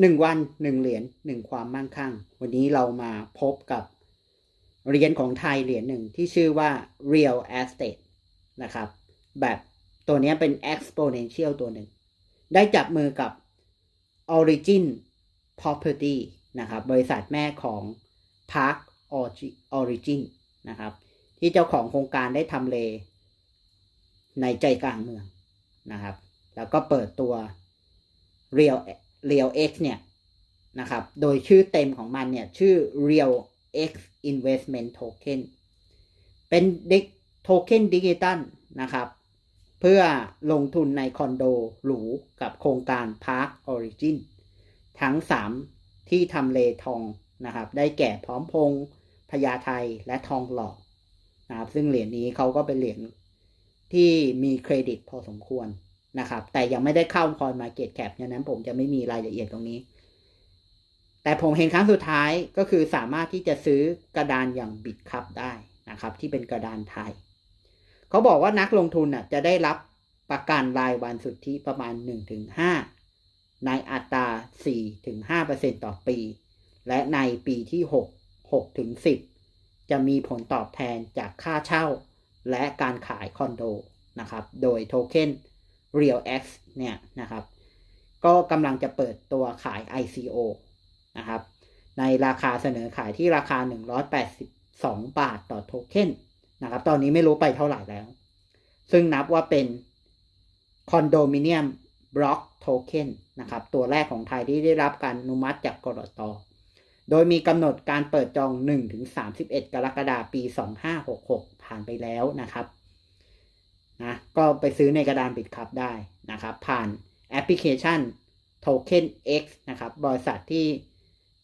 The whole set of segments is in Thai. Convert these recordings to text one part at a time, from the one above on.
หนึ่งวันหนึ่งเหรียญหนึ่งความมั่งคั่ง วันนี้เรามาพบกับเหรียญของไทยเหรียญหนึ่งที่ชื่อว่า real estate นะครับ แบบตัวนี้เป็น exponential ตัวหนึ่ง ได้จับมือกับ origin property นะครับ บริษัทแม่ของ park origin นะครับ ที่เจ้าของโครงการได้ทำเลในใจกลางเมืองนะครับ แล้วก็เปิดตัว Real Real X เนี่ยนะครับ โดยชื่อเต็มของมันเนี่ยชื่อ Real X Investment Token เป็นดิโทเค็นดิจิตัลนะครับ เพื่อลงทุนในคอนโดหรูกับโครงการ Park Origin ทั้ง 3 ที่ทำเลทองนะครับ ได้แก่พร้อมพงษ์พญาไทและทองหล่อนะครับ ซึ่งเหรียญนี้เขาก็เป็นเหรียญที่มีเครดิตพอสมควร นะครับ แต่ยังไม่ได้เข้าคอยมาเก็ตแคปดังนั้นผมจะไม่มีรายละเอียดตรงนี้ แต่ผมเห็นครั้งสุดท้ายก็คือสามารถที่จะซื้อกระดานอย่างบิตคัพได้นะครับ ที่เป็นกระดานไทย เขาบอกว่านักลงทุนอะจะได้รับประกันรายวันสุทธิประมาณ 1-5 ในอัตรา 4-5%ต่อปี และในปีที่ 6 6-10 จะมีผลตอบแทนจากค่าเช่า และการขายคอนโดนะครับ โดยโทเค็น Real X เนี่ยนะครับ ก็กำลังจะเปิดตัวขาย ICO นะครับ ในราคาเสนอขายที่ราคา 182 บาทต่อโทเค็นนะครับ ตอนนี้ไม่รู้ไปเท่าไหร่แล้ว ซึ่งนับว่าเป็นคอนโดมิเนียมบล็อกโทเค็นนะครับ ตัวแรกของไทยที่ได้รับการอนุมัติจากกรตโดยมีกำหนดการเปิดจอง 1-31 กรกฎาคมปี 2566 ผ่านไปแล้วนะครับ นะก็ไปซื้อในกระดานบิตคับได้นะครับ ผ่านแอปพลิเคชัน Token X นะครับ บริษัทที่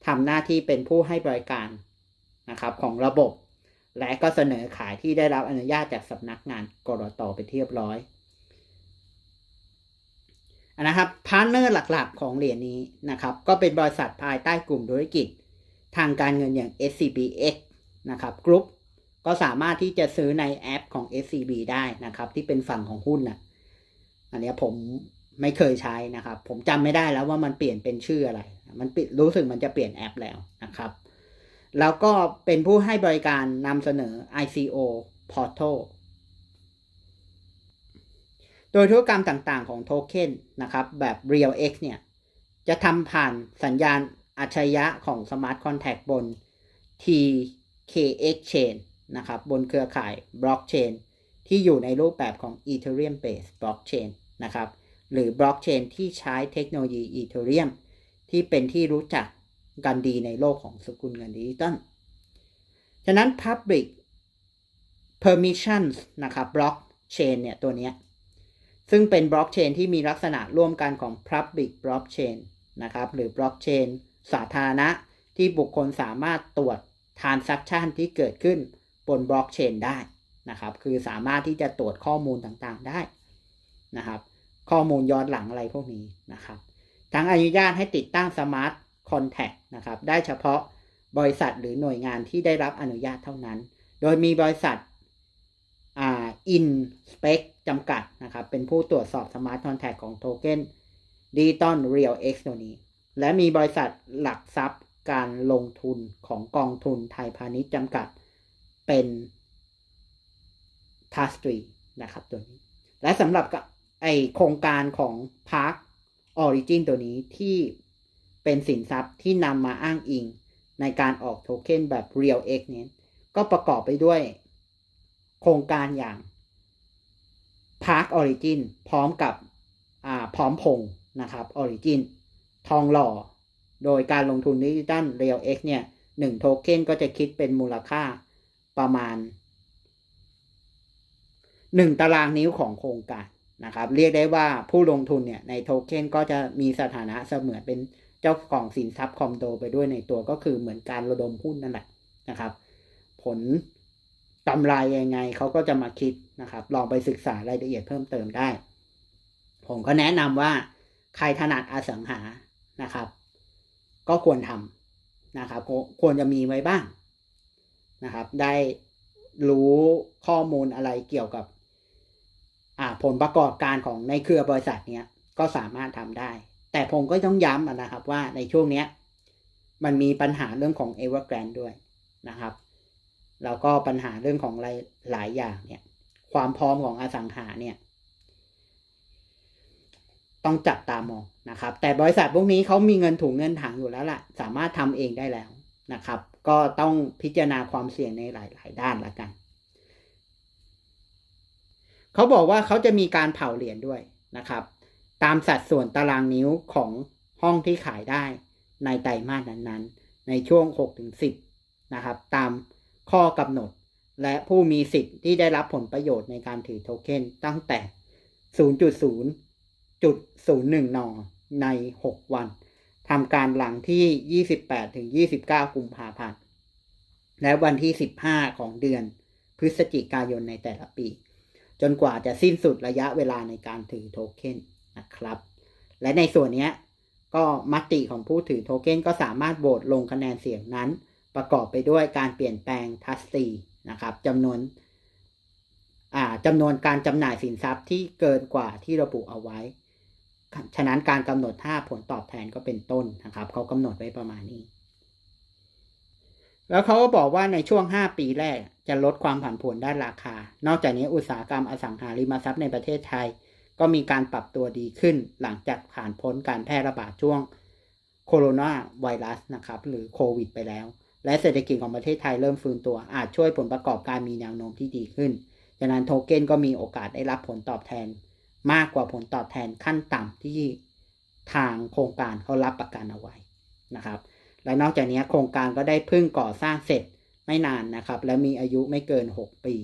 ทำหน้าที่เป็นผู้ให้บริการนะครับของระบบ และก็เสนอขายที่ได้รับอนุญาตจากสำนักงานกรตไปเรียบร้อยนะครับพาร์ทเนอร์หลักๆ ของเหรียญนี้นะครับ ก็เป็นบริษัทภายใต้กลุ่มธุรกิจ ทางการเงินอย่าง SCBX นะครับกรุ๊ป ก็สามารถที่จะซื้อในแอปของ SCB ได้นะครับ ที่เป็นฝั่งของหุ้นนะอันนี้ผมไม่เคยใช้นะครับ ผมจำไม่ได้แล้วว่ามันเปลี่ยนเป็นชื่ออะไร มันรู้สึกมันจะเปลี่ยนแอปแล้วนะครับ แล้วก็เป็นผู้ให้บริการนำเสนอ ICO Portal โดยธุรกรรมต่างๆของโทเค็นนะครับ แบบ Real X เนี่ย จะทำผ่านสัญญาณอัจฉริยะของ Smart Contract บน TKX Chain นะครับบนเครือข่ายบล็อกเชนที่อยู่ในรูปแบบของ Ethereum Based Blockchain นะครับหรือบล็อกเชนที่ใช้เทคโนโลยี Ethereum ที่เป็นที่รู้จักกันดีในโลกของสกุลเงินดิจิตอลฉะนั้น Public Permissions นะครับ Blockchain เนี่ยตัวนี้ซึ่งเป็นบล็อกเชนที่มีลักษณะร่วมกันของ Public Blockchain นะครับหรือบล็อกเชนสาธารณะที่บุคคลสามารถตรวจ Transaction ที่เกิดขึ้น บนบล็อกเชนได้นะครับ คือสามารถที่จะตรวจข้อมูลต่างๆได้นะครับ ข้อมูลย้อนหลังอะไรพวกนี้นะครับ ทั้งอนุญาตให้ติดตั้งสมาร์ทคอนแทคนะครับ ได้เฉพาะบริษัทหรือหน่วยงานที่ได้รับอนุญาตเท่านั้น โดยมีบริษัทอ่าอินสเปกจำกัดนะครับ เป็นผู้ตรวจสอบสมาร์ทคอนแทคของโทเค็นดิจิตอลเรียลเอ็กซ์ตัวนี้ และมีบริษัทหลักทรัพย์การลงทุนของกองทุนไทยพาณิชย์จำกัด เป็นทาสตรีนะครับตัวนี้ และสำหรับไอโครงการของ Park Origin ตัวนี้ที่เป็นสินทรัพย์ที่นำมาอ้างอิงในการออกโทเค็นแบบ Real X นี้ก็ประกอบไปด้วยโครงการอย่าง Park Origin พร้อมกับอ่าพร้อมพงนะครับ Origin ทองหล่อ โดยการลงทุนดิจิตอล Real X เนี่ยหนึ่งโทเค็นก็จะคิดเป็นมูลค่า ประมาณหนึ่งตารางนิ้วของโครงการนะครับ เรียกได้ว่าผู้ลงทุนเนี่ยในโทเค็นก็จะมีสถานะเสมือนเป็นเจ้าของสินทรัพย์คอมโดไปด้วยในตัวก็คือเหมือนการระดมหุ้นนั่นแหละนะครับ ผลกำไรยังไงเขาก็จะมาคิดนะครับ ลองไปศึกษารายละเอียดเพิ่มเติมได้ ผมก็แนะนำว่าใครถนัดอสังหานะครับ ก็ควรทำนะครับ ควรจะมีไว้บ้าง นะครับ ได้รู้ข้อมูลอะไรเกี่ยวกับผลประกอบการของในเครือบริษัทเนี้ยก็สามารถทำได้ แต่ผมก็ต้องย้ำนะครับว่าในช่วงเนี้ยมันมีปัญหาเรื่องของ e v e r g r a n d ด้วยนะครับ แล้วก็ปัญหาเรื่องของหลายหลายอย่างเนี่ย ความพร้อมของอสังหาเนี่ย ต้องจับตามองนะครับ แต่บริษัทพวกนี้เขามีเงินถุงเงินถังอยู่แล้วล่ะ สามารถทำเองได้แล้วนะครับ ก็ต้องพิจารณาความเสี่ยงในหลาย ๆ ด้านละกัน เขาบอกว่าเขาจะมีการเผาเหรียญด้วยนะครับ ตามสัดส่วนตารางนิ้วของห้องที่ขายได้ในไตรมาสนั้นๆ ในช่วง 6-10 นะครับ ตามข้อกำหนดและผู้มีสิทธิ์ที่ได้รับผลประโยชน์ในการถือโทเค็นตั้งแต่ 0.0.01 น ใน 6 วัน ทำการหลังที่ 28-29 กุมภาพันธ์ และวันที่ 15 ของเดือนพฤศจิกายนในแต่ละปี จนกว่าจะสิ้นสุดระยะเวลาในการถือโทเค็นนะครับ และในส่วนนี้ก็มติของผู้ถือโทเค็นก็สามารถโหวตลงคะแนนเสียงนั้น ประกอบไปด้วยการเปลี่ยนแปลงทัสซีนะครับจำนวนจำนวนการจำหน่ายสินทรัพย์ที่เกินกว่าที่ระบุเอาไว้ ฉะนั้นการกำหนดท่าผลตอบแทนก็เป็นต้นนะครับเขากำหนดไว้ประมาณนี้ แล้วเขาก็บอกว่าในช่วง 5 ปีแรกจะลดความผันผวนด้านราคา นอกจากนี้อุตสาหกรรมอสังหาริมทรัพย์ในประเทศไทย ก็มีการปรับตัวดีขึ้นหลังจากผ่านพ้นการแพร่ระบาดช่วงโคโรนาไวรัสนะครับหรือโควิด ไปแล้ว และเศรษฐกิจของประเทศไทยเริ่มฟื้นตัวอาจช่วยผลประกอบการมีแนวโน้มที่ดีขึ้น ฉะนั้นโทเก้นก็มีโอกาสได้รับผลตอบแทน มากกว่าผลตอบแทนขั้นต่ำที่ทางโครงการเขารับประกันเอาไว้นะครับ และนอกจากนี้โครงการก็ได้เพิ่งก่อสร้างเสร็จไม่นานนะครับ และมีอายุไม่เกิน 6 ปี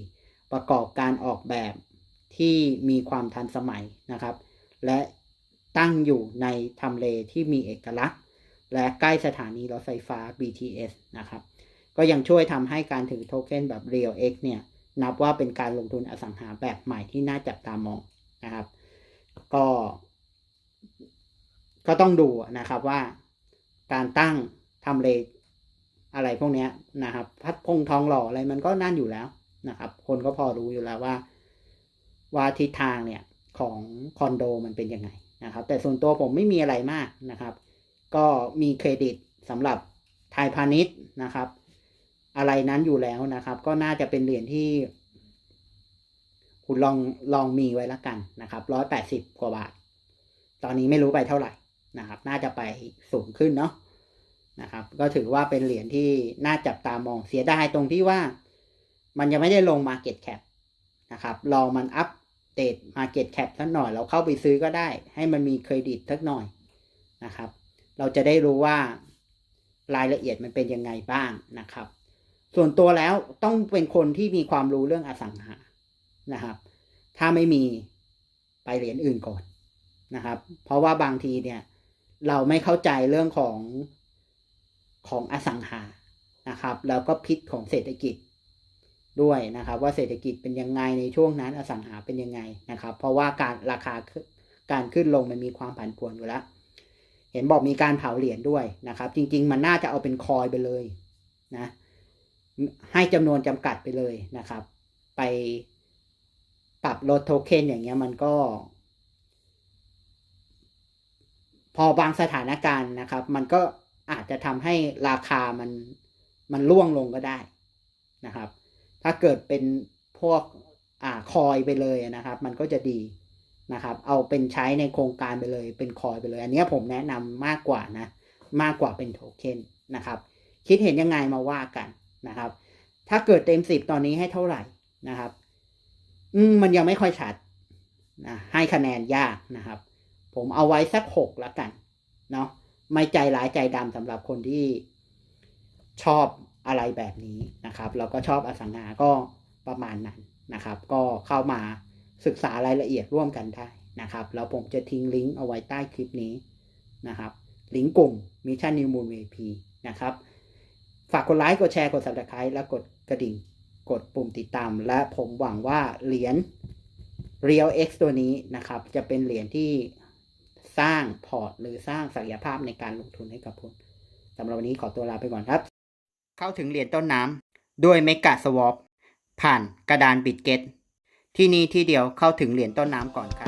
ประกอบการออกแบบที่มีความทันสมัยนะครับ และตั้งอยู่ในทำเลที่มีเอกลักษณ์ และใกล้สถานีรถไฟฟ้า BTS นะครับ ก็ยังช่วยทำให้การถือโทเค็นแบบ Real X เนี่ย นับว่าเป็นการลงทุนอสังหาแบบใหม่ที่น่าจับตามอง นะครับ ก็ก็ต้องดูนะครับว่าการตั้งทำเลอะไรพวกนี้นะครับ พัดพงทองหล่ออะไรมันก็นั่นอยู่แล้วนะครับ คนก็พอรู้อยู่แล้วว่า ว่าทิศทางเนี่ยของคอนโดมันเป็นยังไงนะครับ แต่ส่วนตัวผมไม่มีอะไรมากนะครับ ก็มีเครดิตสำหรับไทยพาณิชย์นะครับ อะไรนั้นอยู่แล้วนะครับ ก็น่าจะเป็นเหรียญที่ คุณลองลองมีไว้ละกันนะครับร้อยแปดสิบกว่าบาท ตอนนี้ไม่รู้ไปเท่าไหร่นะครับ น่าจะไปสูงขึ้นเนาะนะครับ ก็ถือว่าเป็นเหรียญที่น่าจับตามองเสียดายตรงที่ว่ามันยังไม่ได้ลง Market Cap นะครับรอมันอัปเดต Market Cap สักหน่อย เราเข้าไปซื้อก็ได้ ให้มันมีเครดิตสักหน่อยนะครับ เราจะได้รู้ว่ารายละเอียดมันเป็นยังไงบ้างนะครับ ส่วนตัวแล้วต้องเป็นคนที่มีความรู้เรื่องอสังหา นะครับ ถ้าไม่มีไปเหรียญอื่นก่อนนะครับ เพราะว่าบางทีเนี่ยเราไม่เข้าใจเรื่องของของอสังหานะครับ แล้วก็พิษของเศรษฐกิจด้วยนะครับ ว่าเศรษฐกิจเป็นยังไงในช่วงนั้นอสังหาเป็นยังไงนะครับ เพราะว่าการราคาการขึ้นลงมันมีความผันผวนอยู่แล้ว เห็นบอกมีการเผาเหรียญด้วยนะครับ จริง ๆ มันน่าจะเอาเป็นคอยไปเลยนะให้จำนวนจำกัดไปเลยนะครับ ไป ปรับลดโทเค็นอย่างเงี้ยมันก็ พอบางสถานการณ์นะครับ มันก็อาจจะทำให้ราคามันมันล่วงลงก็ได้นะครับ ถ้าเกิดเป็นพวกอ่าคอยไปเลยนะครับ มันก็จะดีนะครับ เอาเป็นใช้ในโครงการไปเลย เป็นคอยไปเลย อันนี้ผมแนะนำมากกว่านะ มากกว่าเป็นโทเค็นนะครับ คิดเห็นยังไงมาว่ากันนะครับ ถ้าเกิดเต็มสิบตอนนี้ให้เท่าไหร่นะครับ อืมมันยังไม่ค่อยชัดนะให้คะแนนยากนะครับ ผมเอาไว้สักหกละกันเนาะไม่ใจร้ายใจดำสำหรับคนที่ชอบอะไรแบบนี้นะครับแล้วก็ชอบอสังหาก็ประมาณนั้นนะครับ ก็เข้ามาศึกษารายละเอียดร่วมกันได้นะครับ แล้วผมจะทิ้งลิงก์เอาไว้ใต้คลิปนี้นะครับ ลิงก์กลุ่ม Mission New Moon VP นะครับ ฝากกดไลค์กดแชร์กด subscribe และกดกระดิ่ง กดปุ่มติดตาม และผมหวังว่าเหรียญ Real X ตัวนี้นะครับ จะเป็นเหรียญที่สร้างพอร์ต หรือสร้างศักยภาพในการลงทุนให้กับคุณสำหรับวันนี้ขอตัวลาไปก่อนครับ เข้าถึงเหรียญต้นน้ำด้วยเมกะสวอปผ่านกระดานบิตเกตที่นี่ที่เดียวเข้าถึงเหรียญต้นน้ำก่อนครับ